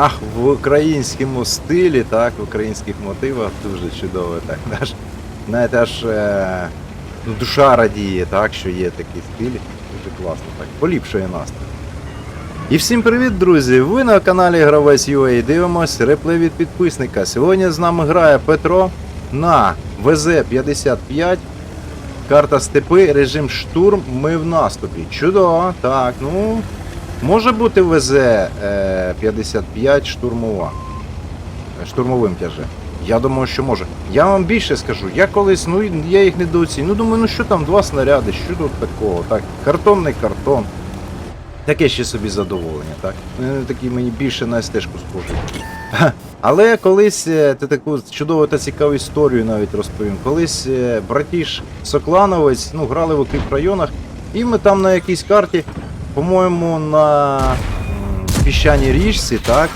Ах, в українському стилі, так, в українських мотивах дуже чудово, так. Аж, аж е, ну, душа радіє, так, що є такий стиль. Дуже класно, так. Поліпшує настрій. І всім привіт, друзі! Ви на каналі Гравець UA дивимось реплей від підписника. Сьогодні з нами грає Петро на ВЗ-55. Карта степи, режим штурм, ми в наступі. Чудово, так, ну. Може бути ВЗ-55 штурмова. Е, Штурмовим тяже. Я думаю, що може. Я вам більше скажу, я колись, ну я їх недооцінюю. Ну думаю, ну що там, два снаряди, що тут такого? Так, картонний картон. Таке ще собі задоволення, так? Вони такі мені більше на стежку схожі. Але колись е, ти таку чудову та цікаву історію навіть розповім. Колись е, братіш Соклановець, ну, грали в окріп районах, і ми там на якійсь карті, по-моєму, на піщаній річці, так?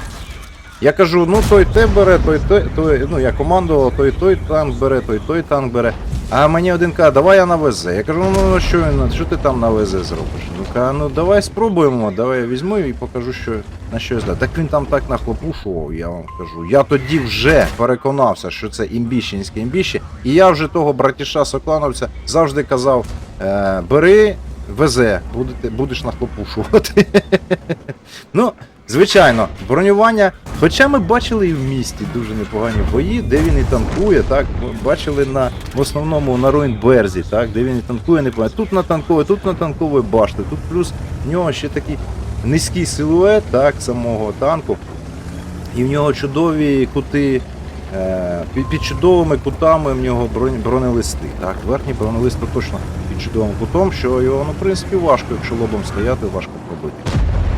Я кажу, ну той те бере, той той, той, ну я командував, той той танк бере, той той танк бере. А мені один каже, давай я на ВЗ. Я кажу, ну ну, що, він- що ти там на ВЗ зробиш? Ну каже, ну давай спробуємо, давай я візьму і покажу, що на що я. Так він там так нахлопушував, я вам кажу. Я тоді вже переконався, що це імбіщенське імбіще. І я вже того братіша Соклановця завжди казав: е, бери ВЗ, будете, будеш нахлопушувати. ну, звичайно, бронювання. Хоча ми бачили і в місті дуже непогані бої, де він і танкує, так? Бачили на в основному на Руїнберзі, так, де він і танкує непогано. Тут на танковий, тут на танковий башти, тут плюс в нього ще такий низький силует, так, самого танку. І в нього чудові кути. Е, Під, чудовими кутами в нього бронелисти. Так, верхній бронелист точно під чудовим кутом, що його, ну, в принципі, важко, якщо лобом стояти, важко пробити.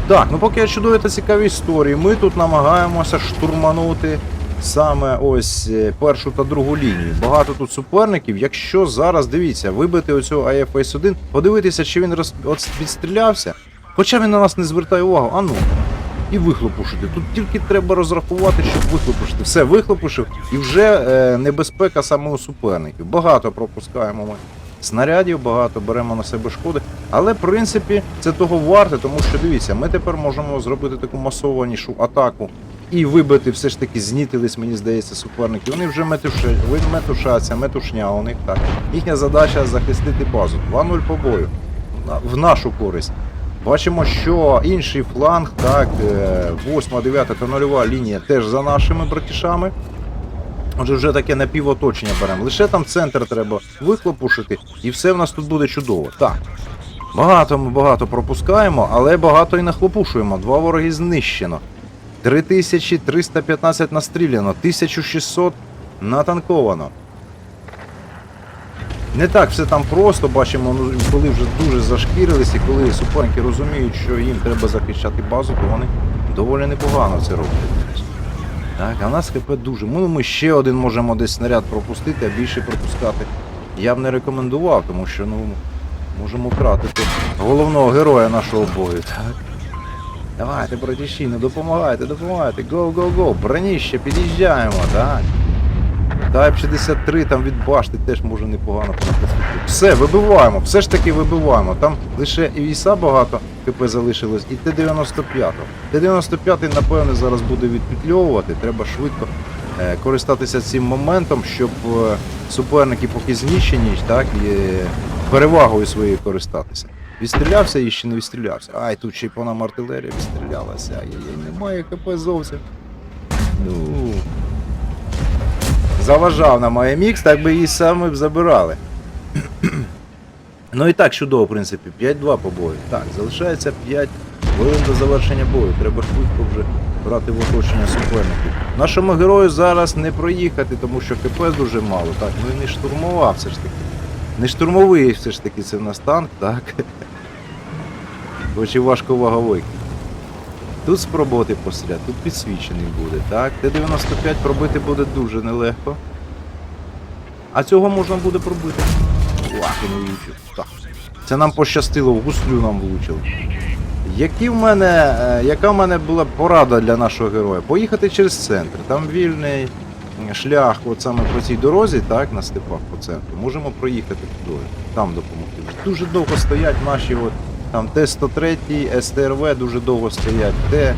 Так, ну поки я чудові та цікаві історії, ми тут намагаємося штурманути саме ось е, першу та другу лінію. Багато тут суперників. Якщо зараз дивіться, вибити оцього АФС 1 подивитися, чи він роз... відстрілявся, хоча він на нас не звертає увагу, а ну. І вихлопушити. Тут тільки треба розрахувати, щоб вихлопушити. Все, вихлопушив, і вже е, небезпека саме у суперників. Багато пропускаємо ми снарядів, багато беремо на себе шкоди. Але в принципі це того варте, тому що дивіться, ми тепер можемо зробити таку масованішу атаку і вибити все ж таки знітились, мені здається, суперники. Вони вже метуша... метушаться, метушня у них так. Їхня задача захистити базу. 2-0 по бою. В нашу користь. Бачимо, що інший фланг, так, 8, 9 та 0 лінія теж за нашими братішами. Отже, вже таке напівоточення беремо. Лише там центр треба вихлопушити, і все в нас тут буде чудово. Так. Багато ми багато пропускаємо, але багато і нахлопушуємо. Два вороги знищено. 3315 настріляно, 1600 натанковано. Не так все там просто, бачимо, ну, коли вже дуже зашкірились і коли суперники розуміють, що їм треба захищати базу, то вони доволі непогано це роблять. Так, а в нас ХП дуже. Ну, ми ще один можемо десь снаряд пропустити, а більше пропускати. Я б не рекомендував, тому що ну, можемо втратити головного героя нашого бою. Так. Давайте, братіші, ну допомагайте, допомагайте. Го, го, го, броніще, під'їжджаємо, так. Тайп 63 там від башти теж може непогано понапустити. Все, вибиваємо, все ж таки вибиваємо. Там лише і віса багато КП залишилось, і Т-95. Т-95, напевне, зараз буде відпетльовувати. Треба швидко е, користатися цим моментом, щоб е, суперники поки знищені, так, і е, перевагою своєю користатися. Відстрілявся і ще не відстрілявся. Ай, тут ще й по нам артилерія відстрілялася. Ай-яй-яй, немає КП зовсім. Ну, заважав на моє мікс, так би її саме б забирали. ну і так чудово, в принципі, 5-2 по бою. Так, залишається 5 хвилин до завершення бою. Треба швидко вже брати в оточення суперників. Нашому герою зараз не проїхати, тому що КП дуже мало. Так, ну і не штурмова все ж таки. Не штурмовий все ж таки це в нас танк, так. Хоч і важковаговий. Тут спробувати постріляти, тут підсвічений буде, так? Т-95 пробити буде дуже нелегко. А цього можна буде пробити. Влучив. Так. Це нам пощастило, в гуслю нам влучили. Які в мене, е, яка в мене була порада для нашого героя? Поїхати через центр. Там вільний шлях, от саме по цій дорозі, так, на степах по центру. Можемо проїхати туди, там допомогти. Дуже довго стоять наші от, там Т-103, СТРВ дуже довго стоять, Т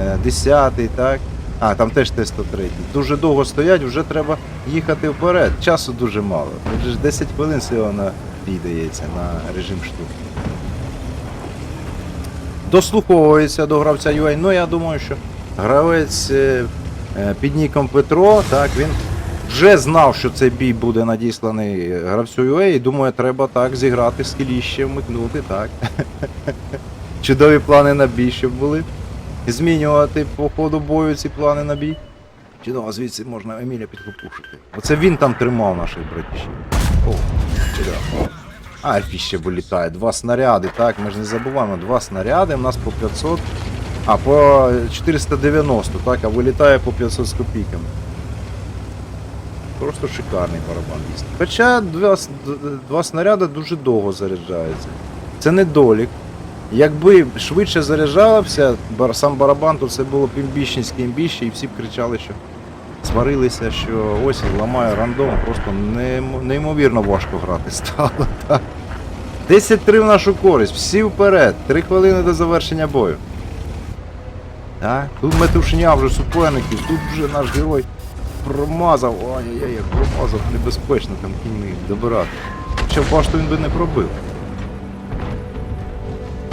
е, 10, так? А, там теж Т-103. Дуже довго стоять, вже треба їхати вперед. Часу дуже мало. Ж 10 хвилин всього бій на режим штурму. Дослуховується до гравця UA. Ну я думаю, що гравець е, е, під ніком Петро, так, він вже знав, що цей бій буде надісланий гравцю UA, і думаю, треба так зіграти скіліще, вмикнути, так. Чудові плани на бій, щоб були. Змінювати по ходу бою ці плани на бій. Чудово, звідси можна Еміля підхопушити. Оце він там тримав наших братішів. О, чудово. А, ще вилітає. Два снаряди, так, ми ж не забуваємо, два снаряди, у нас по 500. А, по 490, так, а вилітає по 500 з копійками. Просто шикарний барабан. Хоча два, два снаряди дуже довго заряджаються. Це недолік. Якби швидше заряджався сам барабан, то це було б імбіщенське імбіще, і всі б кричали, що сварилися, що ось ламає рандом, просто неймовірно важко грати стало. Так. 10-3 в нашу користь, всі вперед, 3 хвилини до завершення бою. Так, тут метушня вже суперників, тут вже наш герой промазав. Ай-яй-яй, як промазав, небезпечно там кінь їх добирати. Хоча башту він би не пробив.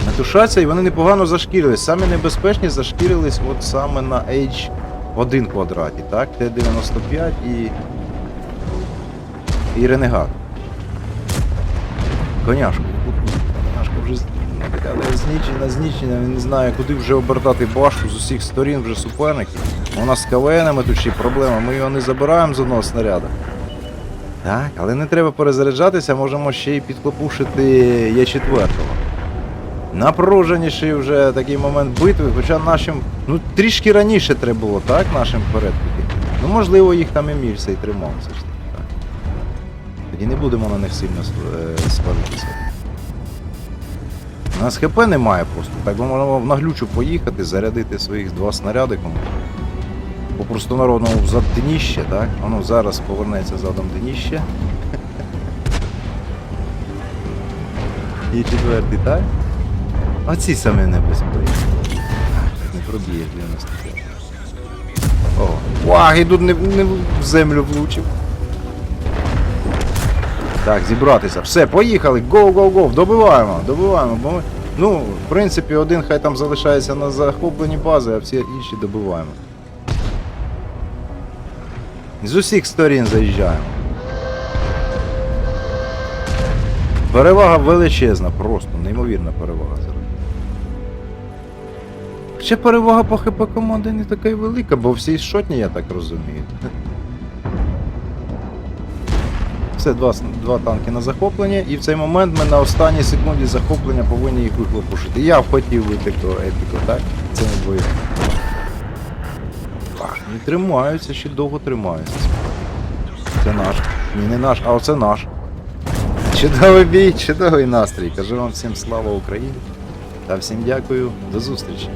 Метушаться і вони непогано зашкірились. Самі небезпечні зашкірились от саме на H1 квадраті, так? Т-95 і. І Ренегат. Коняшку. Коняшка вже така знічена, знічена, він не знає, куди вже обертати башку з усіх сторін вже суперників. У нас з КВНами тут ще проблема, ми його не забираємо з одного снаряду. Так, але не треба перезаряджатися, можемо ще й підклопушити Є4. Напруженіший вже такий момент битви, хоча нашим. Ну трішки раніше треба було, так, нашим вперед. Ну можливо їх там Еміль цей тримав все ж таки. Тоді не будемо на них сильно е, сваритися. У нас ХП немає просто. Так би можемо в наглючу поїхати, зарядити своїх два снаряди кому. По простонародному взад дніще, так? Воно зараз повернеться задом дніще. І четвертий, так? Оці самі небезпечні. Не пробієш 95. О, ваг, і тут не, не в землю влучив. Так, зібратися. Все, поїхали. Гоу, гоу, гоу. Добиваємо, добиваємо. Бо ми, ну, в принципі, один хай там залишається на захопленні бази, а всі інші добиваємо. З усіх сторін заїжджаємо. Перевага величезна, просто неймовірна перевага зараз. Хоча перевага по ХП команди не така й велика, бо всі шотні, я так розумію. Все, два, два танки на захоплення, і в цей момент ми на останній секунді захоплення повинні їх вихлопушити. Я б хотів вийти до епіку, так? Це не двоє. Так, тримаються, ще довго тримаються. Це наш. Ні, не наш, а оце наш. Чудовий бій, чудовий настрій. Кажу вам всім слава Україні. Та всім дякую, до зустрічі.